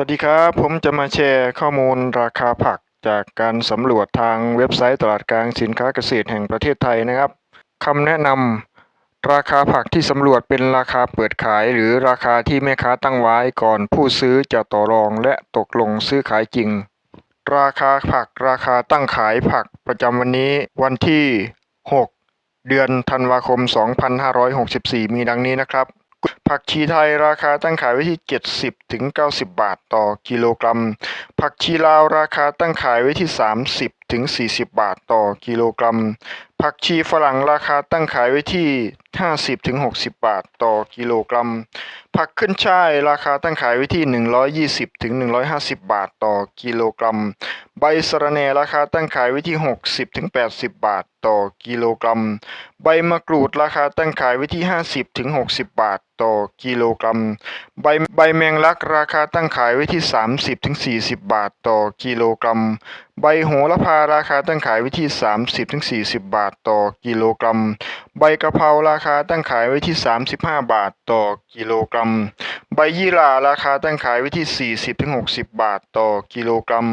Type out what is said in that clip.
วัสดีครับ ผมจะมาแชร์ข้อมูลราคาผักจากการสำรวจทางเว็บไซต์ตลาดกลางสินค้าเกษตรแห่งประเทศไทยนะครับคำแนะนำราคาผักที่สำรวจเป็นราคาเปิดขาย หรือราคาที่แม่ค้าตั้งไว้ก่อนผู้ซื้อจะต่อรองและตกลงซื้อขายจริง ราคาผักราคาตั้งขายผักประจำวันนี้วันที่ 6 เดือนธันวาคม 2564 มีดังนี้นะครับ ผักชีไทยราคาตั้งขายไว้ที่ 70ถึง90 บาทต่อกิโลกรัม ผักชีลาวราคาตั้งขายไว้ที่ 30ถึง40 บาทต่อกิโลกรัม ผักชีฝรั่งราคาตั้งขายไว้ที่ 50ถึง60 บาทต่อกิโลกรัม ผักขึ้นช่ายราคาตั้งขายไว้ที่ 120ถึง150 บาทต่อกิโลกรัม ใบสะระแหน่ราคาตั้งขายไว้ที่ 60ถึง80 บาทต่อกิโลกรัม ใบมะกรูดราคาตั้งขายไว้ที่ 50ถึง60 บาทต่อกิโลกรัม ใบใบแมงลักราคาตั้งขายไว้ที่ 30ถึง40 บาทต่อกิโลกรัม ใบโหระพาราคาตั้งขายไว้ที่ 30ถึง40 บาทต่อกิโลกรัม ใบกะเพราราคาตั้งขายไว้ที่ 35 บาทต่อกิโลกรัม ใบยี่หร่าราคาตั้งขายไว้ที่ 40ถึง60 บาทต่อกิโลกรัม